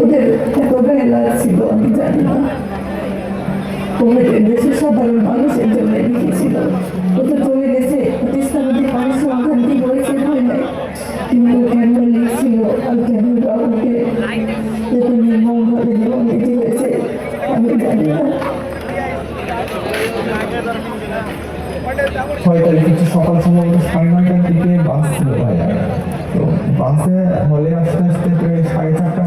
ওদের এত গায়ে লাগছিল আমি জানি না। লিখেছিল ওদের চলে গেছে প্রতিষ্ঠানটি মানুষ সমাধান কি নাই। কিন্তু কেন লিখছিল আর কেন বাবুকে আমি জানি না। ছয় তারিখ সকাল সম্ভবত সাড়ে নয়টার দিকে বাস ছিল বাসে হলে আসতে আসতে প্রায় সাড়ে চারটা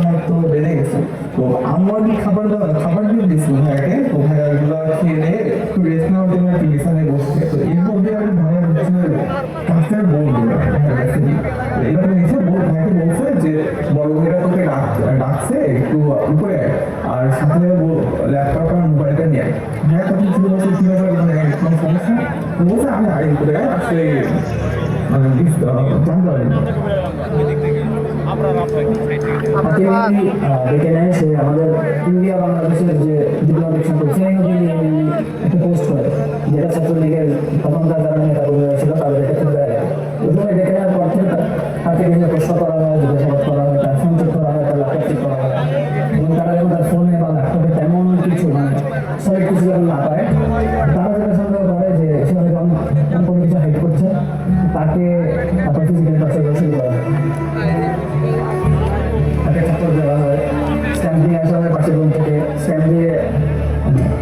তো আমার খাবার দাবার, খাবার দিয়ে দিয়েছিল ভাইয়াকে তো ভাইয়া এগুলো খেয়ে একটু রেস্ট নেওয়ার জন্য একটু বিছানায় বসছে। তো এর মধ্যে আমি ভাইয়া হচ্ছে কাছের দিই। তো এবার এসে বল, ভাইয়াকে বলছে যে বড় ভাইরা তোকে ডাক, ডাকছে, একটু উপরে আর সাথে ল্যাপটপ আর মোবাইলটা নিয়ে। ভাইয়া তখন ছিল বলছে কি ব্যাপার মানে কোনো সমস্যা? বলছে, আমি আগে করে আসলে মানে ডেকে নেয় আমাদের ইন্ডিয়া বাংলাদেশের যে ডিপ্লোমেটিক সম্পর্ক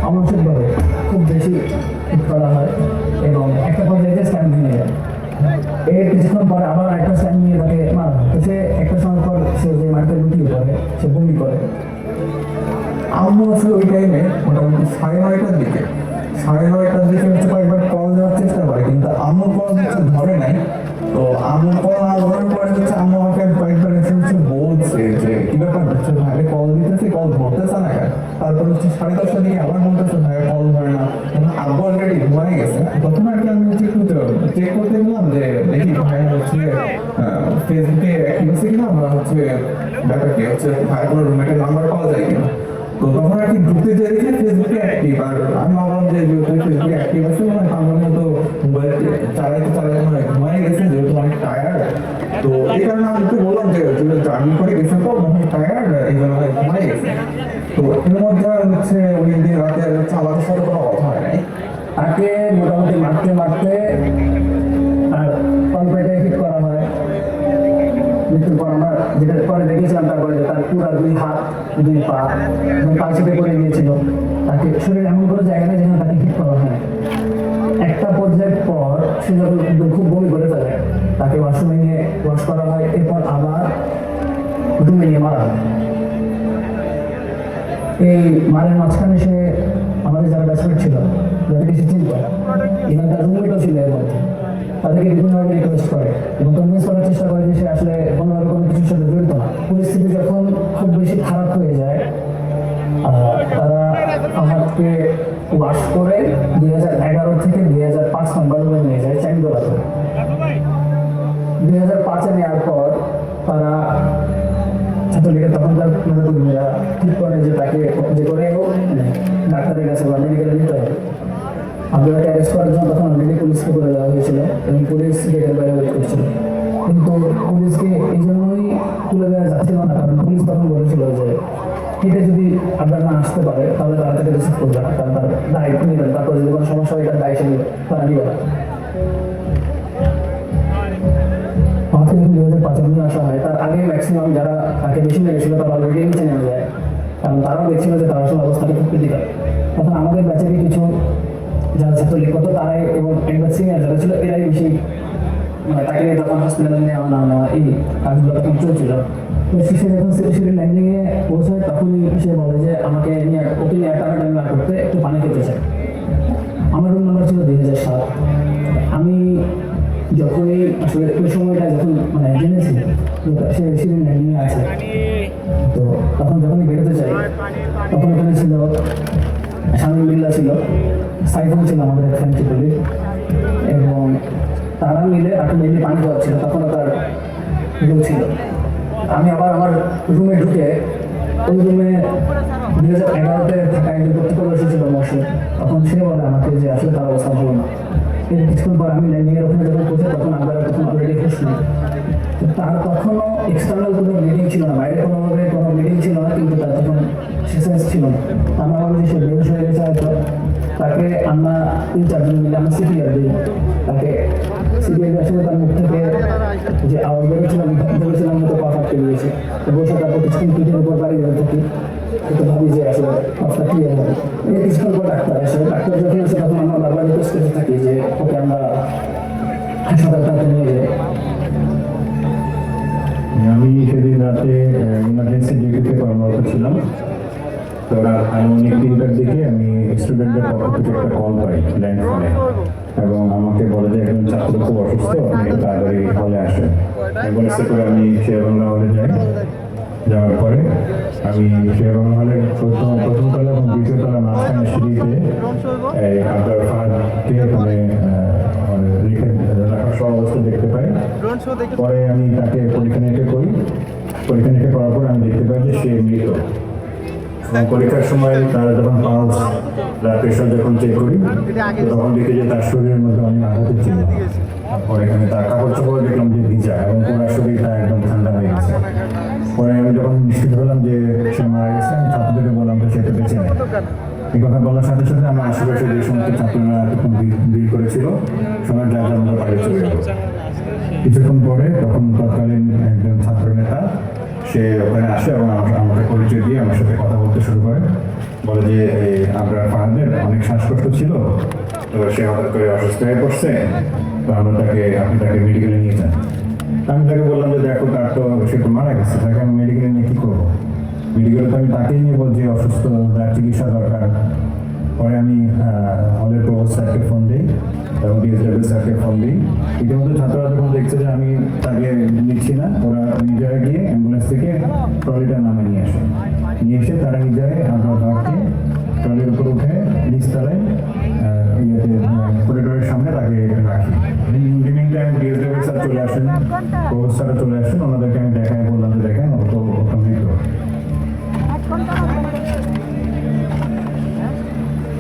অমানসিকভাবে খুব বেশি করা হয় এবং একটা পর্যায়ে স্ট্যাম্প ভেঙে যায়। এর কিছুক্ষণ পরে আবার একটা স্ট্যাম্প নিয়ে তাকে মারা সে একটা সময় পর সে যে মাটিতে লুটিয়ে পড়ে, সে বমি করে। আম্মু আসলে ওই টাইমে মোটামুটি সাড়ে নয়টার দিকে, সাড়ে নয়টার দিকে হচ্ছে কয়েকবার কল দেওয়ার চেষ্টা করে, কিন্তু আম্মু কল হচ্ছে ধরে নাই। তো আম্মু কল না ধরার পরে হচ্ছে আম্মু আমাকে কয়েকবার এসে হচ্ছে বলছে যে, কি ব্যাপার? হচ্ছে ভাইরে কল দিতেছি কল ধরতেছে না কেন? তারপর হচ্ছে সাড়ে দশটার দিকে আবার বলতেছে ভাইয়া কল ধরে না। আব্বু অলরেডি ঘুমায় গেছে। তখন আর কি আমি হচ্ছে একটু চেক করতে গেলাম যে দেখি ভাইয়া হচ্ছে ফেসবুকে অ্যাক্টিভ আছে কিনা আমরা হচ্ছে ব্যাপার কি? হচ্ছে ভাইয়া কোনো রুমেটের নাম্বার পাওয়া যায় কিনা। তো তখন আর কি ঢুকতে চাই দেখি ফেসবুকে অ্যাক্টিভ আর আমি ভাবলাম যে যেহেতু ফেসবুকে অ্যাক্টিভ আছে মানে আমার মতো মোবাইল চালাইতে চালাইতে মানে ঘুমাই গেছে, যেহেতু অনেক টায়ার্ড তো এই কারণে আমি একটু বললাম যে জার্নি করে গেছে তো তখন টায়ার্ড এই জন্য ঘুমাই গেছে। তো এর মধ্যে মোটামুটি মারতে মারতে আর হিট করা হয়। মৃত্যুর পর আমরা যেটা পরে দেখেছিলাম তারপরে তার পুরা দুই হাত, দুই পা পাল চেপে তাকে শরীর এমন কোনো জায়গা নেই যেখানে তাকে হিট করা হয় একটা পর্যায়ের পর সে যখন খুব বমি করে ফেলে, তাকে ওয়াশরুমে নিয়ে করা হয়, এরপর আবার রুমে নিয়ে মারা এই মারের মাঝখানে সে আমাদের যারা ব্যাচমেট ছিল যাদেরকে সে চিনত। রুমমেটও ছিল এর মধ্যে। তাদেরকে বিভিন্নভাবে রিকোয়েস্ট করে এবং কনভিন্স করার চেষ্টা করে যে সে আসলে কোনোভাবে কোনো কিছুর সাথে জড়িত না। পরিস্থিতি যখন খুব বেশি খারাপ হয়ে যায় তারা ফাহাদকে ওয়াশ করে দুই হাজার এগারো থেকে দুই হাজার পাঁচ নম্বর নিয়ে যায়, চ্যাংদোলাতে। দুই হাজার পাঁচে নেওয়ার পর তারা ছাত্রলীগের তখনকার নেতাকর্মীরা ঠিক করে যে তাকে যে করে হোক মানে ডাক্তারের কাছে বা মেডিকেলে নিতে হবে। আব্দুল্লাহকে অ্যারেস্ট করার জন্য তখন অলরেডি পুলিশকে বলে দেওয়া হয়েছিল এবং পুলিশ গেটের বাইরে ওয়েট করছিল। কিন্তু পুলিশকে এই জন্যই তুলে দেওয়া যাচ্ছিল না, কারণ পুলিশ তখন বলেছিল যে হেঁটে যদি আপনার না আসতে পারে, তাহলে তারা তাকে রিসিভ করবে না, কারণ তার দায়িত্ব নেবেন, তারপর যদি কোনো সমস্যা হয় এটার দায় সে নেবে তারা নিবে না। বেশি মেরেছিল তারা অলরেডি নিচে নেমে যায়। কারণ তারাও দেখছিল যে তার আসলে অবস্থাটা খুব ক্রিটিক্যাল। তখন আমাদের ব্যাচেরই কিছু যারা ছাত্রলীগ করতো, তারাই এবং একবার সিনিয়র যারা ছিল, এরাই বেশি মানে তাকে নিয়ে তখন হসপিটালে নেওয়া, না নেওয়া, এই কাজগুলো তখন চলছিল। তো সে যখন সিটি ল্যান্ডিংয়ে পৌঁছায়, তখনই সে বলে যে, আমাকে নিয়ে, ওকে নিয়ে একটা টাইম করতে, একটু পানি খেতে চাই। আমার রুম নাম্বার ছিল দুই হাজার সাত। আমি যখনই আসলে ওই সময়টা যখন মানে জেনেছি যে সে সিজন ল্যান্ডিং আছে। তো তখন যখনই বেরোতে চাই, তখন ওখানে ছিল শামিম বিল্লা ছিল, সাইফুল ছিল আমাদের ফ্রেন্ড কলিগ এবং তারা মিলে তাকে মেনলি পানি খাওয়াচ্ছিল তখনও তার কেউ ছিল। আমি আবার আমার রুমে ঢুকে, ওই রুমে দুই হাজার এগারোতে থাকা একজন প্রতিপদর্শী ছিল মশে তখন সে বলে আমাকে যে আসলে তার অবস্থা ভালো না। এর কিছুক্ষণ পর আমি ল্যান্ডিংয়ের ওখানে যখন পৌঁছে তখন আমরা তখন অলরেডি তো তার তখনও এক্সটার্নাল কোনো ব্লিডিং ছিল না, বাইরে কোনোভাবে কোনো ব্লিডিং ছিল না, কিন্তু তার তখন সেসেন্স ছিল না আমরা ভাবি সে বেহুশ হয়ে গেছে হয়তো। তাকে আমরা তিন চারজন মিলে আমরা সিপিআর দিই। তাকে সিপিআর আসলে তার মুখ থেকে যে আওয়াজ বেরোচ্ছিলাম ভেবেছিলাম হয়তো কথা আটকে দিয়েছে। বসে তারপর কিছুক্ষণ পিঠের উপর বাড়ি হয়ে থাকি। তো ভাবি যে আসলে কথা ক্লিয়ার হবে। কিছুক্ষণ ডাক্তার আসে ডাক্তার যখন আসে তখন আমরা বারবার রিকোয়েস্ট করতে থাকি যে ওকে আমরা হাসপাতালটাতে নিয়ে যাই। আমি সেদিন রাতে ইমার্জেন্সি ডিউটিতে কর্মরত ছিলাম। তো রাত আনুমানিক তিনটার দিকে আমি স্টুডেন্টের পক্ষ থেকে একটা কল পাই ল্যান্ড ফোনে এবং আমাকে বলে যে, একজন ছাত্র খুব অসুস্থ, আপনি একটু তাড়াতাড়ি হলে আসেন। অ্যাম্বুলেন্সে করে আমি শেয়ারবাংলা হলে যাই যাওয়ার পরে আমি শেয়ারবাংলা হলের প্রথম প্রথম তলা এবং দ্বিতীয় তলা মাঝখানে সিঁড়িতে এই আপনার ফাঁদকে মানে রেখে রাখার সব অবস্থা দেখতে পাই। পরে আমি তাকে পরীক্ষা নিরীক্ষা করি। পরীক্ষা নিরীক্ষা করার পর আমি দেখতে পাই যে সে মৃত। এবং পরীক্ষার সময় তার যখন পালস ব্লাড প্রেশার যখন চেক করি তখন দেখি যে তার শরীরের মধ্যে অনেক আঘাতের ছিল পরে এখানে তার কাপড় চোপড় দেখলাম যে ভিজা এবং পুরো শরীরটা একদম ঠান্ডা হয়ে গেছে। পরে আমি যখন নিশ্চিত হলাম যে সে মারা গেছে ছাত্রদেরকে বললাম যে সে তো বেঁচে এই কথা বলার সাথে সাথে আমার আশেপাশে যে সমস্ত ছাত্ররা তখন ভিড় করেছিল, সবাই যার যার মতো বাইরে চলে গেল। কিছুক্ষণ পরে তখন তৎকালীন একজন ছাত্র নেতা, সে ওখানে আসে এবং আমার- আমাকে পরিচয় দিয়ে আমার সাথে কথা বলতে শুরু করে। বলে যে এই আমরা অনেক শ্বাসকষ্ট ছিল, তো সে হঠাৎ করে অসুস্থ হয়ে পড়ছে, তো আমরা তাকে, আপনি তাকে মেডিকেলে নিয়ে যান। আমি তাকে বললাম যে দেখো, তার তো সে তো মারা গেছে, তাকে আমি মেডিকেলে নিয়ে কী করব? মেডিকেলে তো আমি তাকেই নিয়ে বলছি, অসুস্থ, তার চিকিৎসা দরকার। পরে আমি হলের প্রভোস্ট স্যারকে ফোন দিই এবং ডিএসডব্লিউ স্যারকে ফোন দিই। ইতিমধ্যে ছাত্ররা যখন দেখছে যে আমি তাকে নিচ্ছি না, ওরা নিজেরা গিয়ে অ্যাম্বুলেন্স থেকে ট্রলিটা নামে নিয়ে আসে। নিয়ে এসে তারা নিজেরাই আমরা ঘরকে ট্রলির উপর উঠে নিচতলায় ইয়েতে করিডোরের সামনে তাকে রাখি। টাইম ডিএসডব্লিউ স্যার চলে আসেন। প্রভোস্ট স্যার চলে আসেন ওনাদেরকে আমি দেখাই বললাম যে দেখেন ও তো ওটা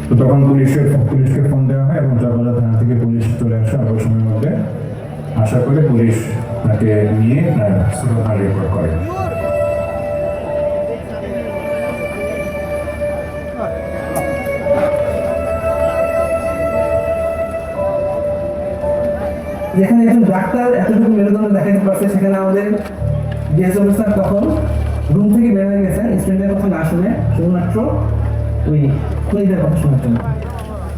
তো। তখন পুলিশের পুলিশকে ফোন দেওয়া হয় এবং চকবাজার থানা থেকে পুলিশ চলে আসে অল্প সময়ের মধ্যে আশা করে পুলিশ তাকে নিয়ে রিপোর্ট করে। যেখানে একজন ডাক্তার এতটুকু মেরুদণ্ড দেখাতে পারছে, সেখানে আমাদের ডিএসএম স্যার তখন রুম থেকে বের হয়ে গেছেন, স্টুডেন্টের কথা না শুনে শুধুমাত্র ওই খুনিদের কথা শোনার জন্য।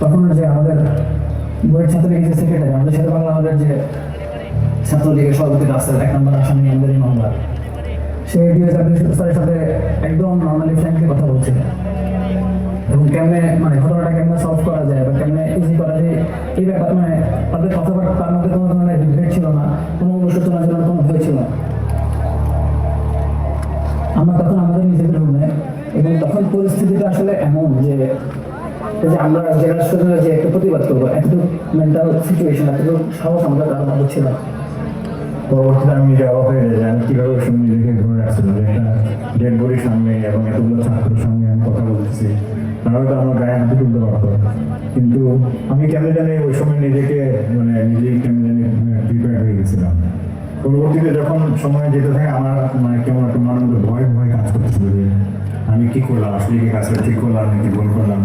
তখন যে আমাদের বইয়ের ছাত্রলীগের যে সেক্রেটারি আমাদের শের বাংলা আমাদের যে ছাত্রলীগের সভাপতি রাস্তার এক নম্বর আসামি আমাদের এই মামলা সে ডিএসএম স্যারের সাথে একদম নর্মালি ফ্র্যাঙ্কলি কথা বলছিল। এবং কেমনে মানে ঘটনাটা কেমনে সলভ করা যায় বা কেমনে ইজি করা যায়, এই ব্যাপার মানে তাদের কথাবার্তা তার মধ্যে কোনো ধরনের রিগ্রেট ছিল না, কোনো অনুশোচনা ছিল কোনো ভয় ছিল আমরা তখন আমাদের নিজেদের রুমে এবং তখন পরিস্থিতিটা আসলে এমন যে যে আমরা জেলার সাথে যে একটা প্রতিবাদ করব, এতটুকু মেন্টাল সিচুয়েশন এতটুকু সাহস আমাদের তার মধ্যে ছিল পরবর্তীতে আমি অবাক হয়ে যাই আমি কীভাবে সামনে এবং এতগুলো ছাত্রের সঙ্গে আমি কথা বলতেছি। তারা হয়তো আমার গায়ে হাতে তুলতে পারতো। কিন্তু আমি কেন জানি ওই সময় নিজেকে মানে নিজেই কেন জানি প্রিপেয়ার হয়ে গেছিলাম। পরবর্তীতে যখন সময় যেতে থাকে, আমার মানে কেমন একটা মনের মধ্যে ভয় ভয় কাজ করতেছিল যে আমি কি করলাম, আসলে কি কাজটা ঠিক করলাম, নাকি ভুল করলাম?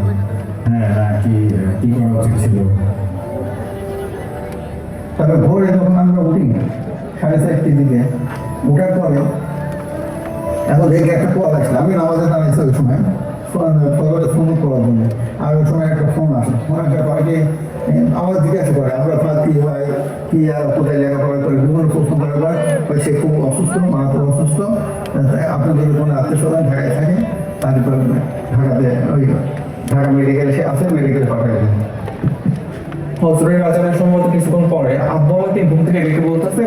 হ্যাঁ না, কি কি করা উচিত ছিল? তবে ভোরে যখন আমরা উঠি, সাড়ে চারটির দিকে উঠার পরে, এখন দেখে একটা কল আসলো আমি নামাজে দাঁড়িয়েছি ওই সময়। ফোনে ফোন করার জন্য। আর সময় একটা ফোন আসে। ফোন একটা করে কি আমার জিজ্ঞাসা করে আমরা প্রায় কি হয়, কি আর কোথায় লেখাপড়া করে? বিভিন্ন প্রশ্ন করে ওই সে খুব অসুস্থ, মারাত্মক অসুস্থ। তাই আপনি যদি কোনো আত্মীয় স্বজন ঢাকায় থাকে তারপরে ঢাকাতে ওই ঢাকা মেডিকেল সে আছে মেডিকেল পাঠায় দেন। হজরের আজানের সম্ভবত কিছুক্ষণ পরে আব্বু আমাকে ঘুম থেকে ডেকে বলতেছে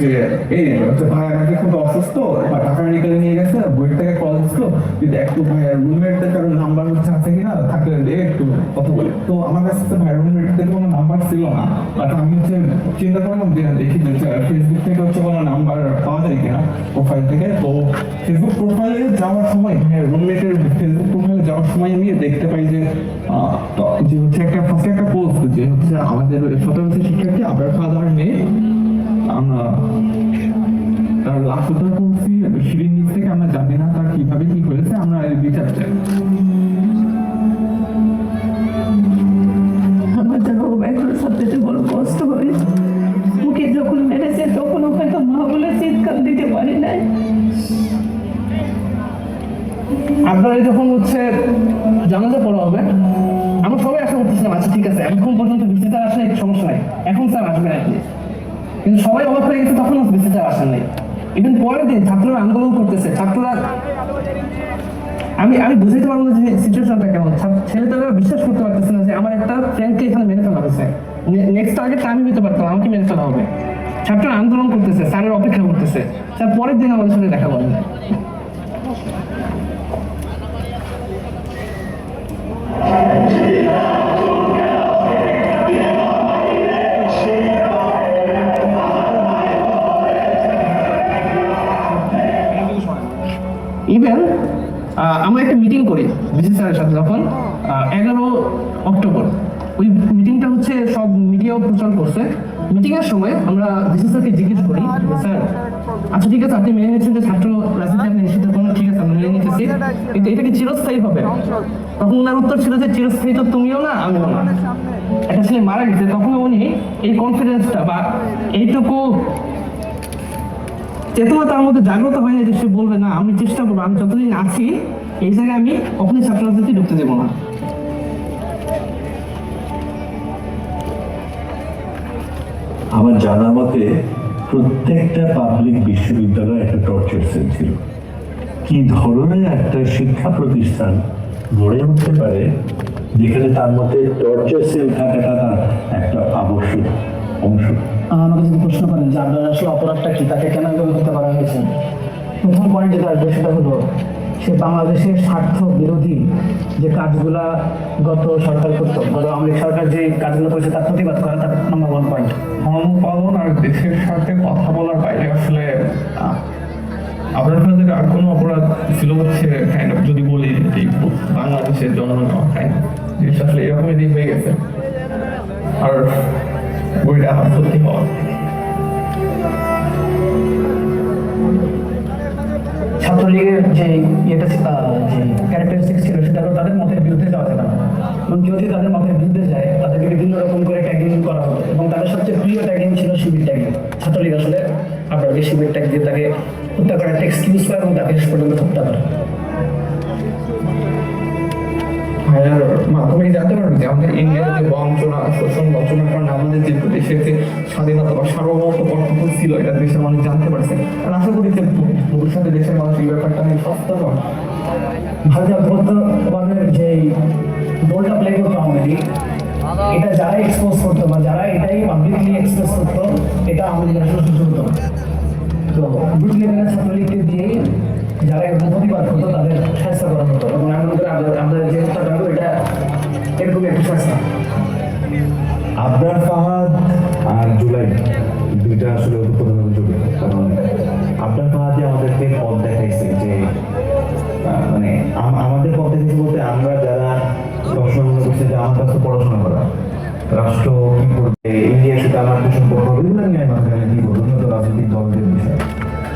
যে, এই ভাই আমাকে খুব অসুস্থ, বা ঢাকা মেডিকেলে নিয়ে গেছে, বইয়ের কল দিচ্ছিল যদি একটু ভাইয়ের রুমমেটদের কারও নাম্বার হচ্ছে আছে কিনা, থাকলে একটু কথা বলি। তো আমার কাছে তো ভাইয়ের রুমমেটদের কোনো নাম্বার ছিল না বাট আমি হচ্ছে চিন্তা করলাম যে, দেখি যে ফেসবুক থেকে হচ্ছে কোনো নাম্বার পাওয়া যায় কিনা প্রোফাইল থেকে। তো ফেসবুক প্রোফাইলে যাওয়ার সময় ভাইয়ের রুমমেটের ফেসবুক প্রোফাইলে যাওয়ার সময় আমি দেখতে পাই যে যে হচ্ছে একটা ফার্স্টে একটা পোস্ট যে হচ্ছে আমাদের সতেরো শিক্ষার্থী আবার খাওয়া দাওয়ার নেই আমরা তার লাশ উদ্ধার করছি। সিঁড়ির নিচ থেকে আমরা জানি না তার কীভাবে কি হয়েছে আমরা এর বিচার চাই। আমার যেন এখন সবচেয়ে বড় কষ্ট হয় ওকে যখন মেরেছে তখন হয়তো মা বলে চিৎকার দিতে পারি নাই। আপনারা যখন হচ্ছে জানাজা পড়া হবে আমরা সবাই আশা করতেছিলাম আচ্ছা ঠিক আছে এখন পর্যন্ত বিসি স্যার আসলে সমস্যা নাই। এখন স্যার আসবে না কিন্তু সবাই অবাক হয়ে গেছে, তখন বিসি স্যার আসেন নাই ইভেন পরের দিন ছাত্ররা আন্দোলন করতেছে, ছাত্ররা আমি আমি বুঝতে পারব না যে সিচুয়েশনটা কেমন। ছেলেদের বিশ্বাস করতে পারতেছে না যে আমার একটা ফ্রেন্ডকে এখানে মেরে ফেলা হয়েছে। নেক্সট টার্গেট আমি দিতে পারতাম, আমাকে মেরে ফেলা হবে। ছাত্ররা আন্দোলন করতেছে, স্যারের অপেক্ষা করতেছে। স্যার, পরের দিন আমাদের সাথে দেখা করেন না ইভেন আমরা একটা মিটিং করি বিসি সাথে যখন এগারো অক্টোবর। ওই মিটিংটা হচ্ছে সব মিডিয়াও প্রচার করছে। মিটিং এর সময় আমরা বিসি জিজ্ঞেস করি স্যার আচ্ছা ঠিক আছে, আপনি মেনে নিচ্ছেন যে ছাত্র রাজনীতি আপনি নিষিদ্ধ করুন ঠিক আছে মেনে নিতেছি। কিন্তু এটা কি চিরস্থায়ী হবে? তখন ওনার উত্তর ছিল যে, চিরস্থায়ী তো তুমিও না, আমিও না। একটা ছেলে মারা গেছে, তখন উনি এই কনফিডেন্সটা বা এইটুকু চেতনা তার মধ্যে জাগ্রত হয় যে সে বলবে, না, আমি চেষ্টা করব, আমি যতদিন আছি, এই জায়গায় আমি কখনোই ছাত্র রাজনীতি ঢুকতে দেবো না। আমার জানা মতে, প্রত্যেকটা পাবলিক বিশ্ববিদ্যালয়ে একটা টর্চার সেল ছিল। কি ধরনের একটা শিক্ষা প্রতিষ্ঠান গড়ে উঠতে পারে, যেখানে তার মধ্যে টর্চার সেল থাকাটা একটা আবশ্যক অংশ? আমাকে যদি প্রশ্ন করেন যে আপনার আসলে অপরাধটা কি, তাকে কেন এভাবে হত্যা করা হয়েছে? প্রথম পয়েন্ট যেটা আসবে সেটা হলো, সে বাংলাদেশের স্বার্থ বিরোধী যে কাজগুলা গত সরকার করতো, গত আওয়ামী সরকার যে কাজগুলো করেছে তার প্রতিবাদ করা তার নাম্বার ওয়ান পয়েন্ট ধর্ম পালন আর দেশের সাথে কথা বলার বাইরে আসলে আপনার কাছে আর কোনো অপরাধ ছিল হচ্ছে কাইন্ড অফ যদি বলি বাংলাদেশের জন্ম নেওয়া আসলে এরকমই দিক হয়ে গেছে। আর বইটা সত্যি হওয়া ছাত্রলীগের যে ইয়েটা যে ক্যারেক্টারিস্টিক্স ছিল, সেটা হলো তাদের মতের বিরুদ্ধে যাওয়া যাবে না। এবং যদি তাদের মতের বিরুদ্ধে যায়, তাদেরকে বিভিন্ন রকম করে ট্যাগিং করা হতো এবং তাদের সবচেয়ে প্রিয় ট্যাগিং ছিল শিবির ট্যাগিং ছাত্রলীগ আসলে আপনাকে শিবির ট্যাগ দিয়ে তাকে হত্যা করার একটা এক্সকিউজ পায় এবং তাকে শেষ পর্যন্ত হত্যা করে। ভাইয়ার মাধ্যমে জানতে পারবেন যে আমাদের ইন্ডিয়ার বঞ্চনা, শোষণ বঞ্চনার কারণে আমাদের যে দেশের স্বাধীনতা বা সার্বভৌমত্ব কর্তব্য ছিল, এটা দেশের মানুষ জানতে পারছে আর আশা করি যে ভবিষ্যতে দেশের মানুষ এই ব্যাপারটা নিয়ে সচেতন। ভারতীয় অভ্যন্তরবাদের যে রোলটা প্লে করতো এটা যারা এক্সপোজ করতো বা যারা এটাই পাবলিকলি এক্সপোজ করতো, এটা লীগের আসলে সহ্য হতো তো বুথ লেভেলের ছাত্রলীগকে দিয়েই যারা এরকম প্রতিবাদ করতো তাদের শাস্তি করা হতো এবং আমি মনে করি আমরা যে হত্যাকাণ্ড এটা এরকমই একটা শাস্তি আবরার ফাহাদ আর জুলাই, দুইটা আসলে ওতপ্রোতভাবে জড়িত কারণ আবরার ফাহাদই আমাদেরকে পথ দেখাইছে যে মানে আমাদের পথ দেখাইছে বলতে আমরা যারা সবসময় মনে করছি যে আমার কাছে পড়াশোনা করা, রাষ্ট্র কি করবে ইন্ডিয়ার সাথে আমার কি সম্পর্ক এগুলো নিয়ে আমার কি উন্নত রাজনৈতিক দলদের বিষয়।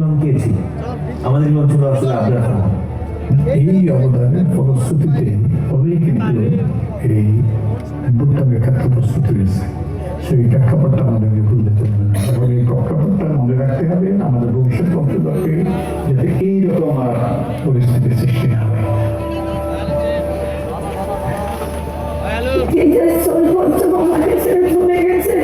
ইমাম কে ছিল আমাদের ইমাম ছিল আসলে আব্রাহ এই অবদানের ফলশ্রুতিতে তবেই কিন্তু এই বুদ্ধাঙ্গে খাদ্য প্রস্তুত হয়েছে। সেই প্রেক্ষাপটটা আমাদেরকে ভুলতে চলবে এবং এই প্রেক্ষাপটটা মনে রাখতে হবে, আমাদের ভবিষ্যৎ বংশধরকে যাতে এইরকম আর পরিস্থিতির সৃষ্টি না হয়। এই যে চলবর্তমান আমাকে ছেড়ে গেছে।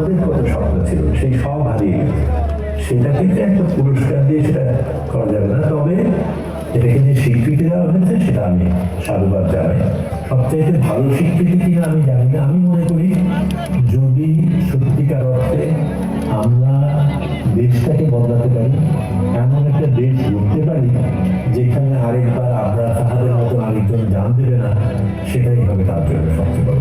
আমাদের কত স্বপ্ন ছিল, সেই সব হারিয়ে সেটাকে একটা পুরস্কার দিয়ে সেটা করা যাবে না। তবে এটাকে যে স্বীকৃতি দেওয়া হয়েছে, সেটা আমি সাধুবাদ জানাই। সবচাইতে ভালো স্বীকৃতি কিনা আমি জানি না। আমি মনে করি, যদি সত্যিকার অর্থে আমরা দেশটাকে বদলাতে পারি, এমন একটা দেশ গড়তে পারি, যেখানে আরেকবার আমরা তাহাদের মতো আরেকজন জান দেবে না, সেটাই হবে তার জন্য সবচেয়ে বড়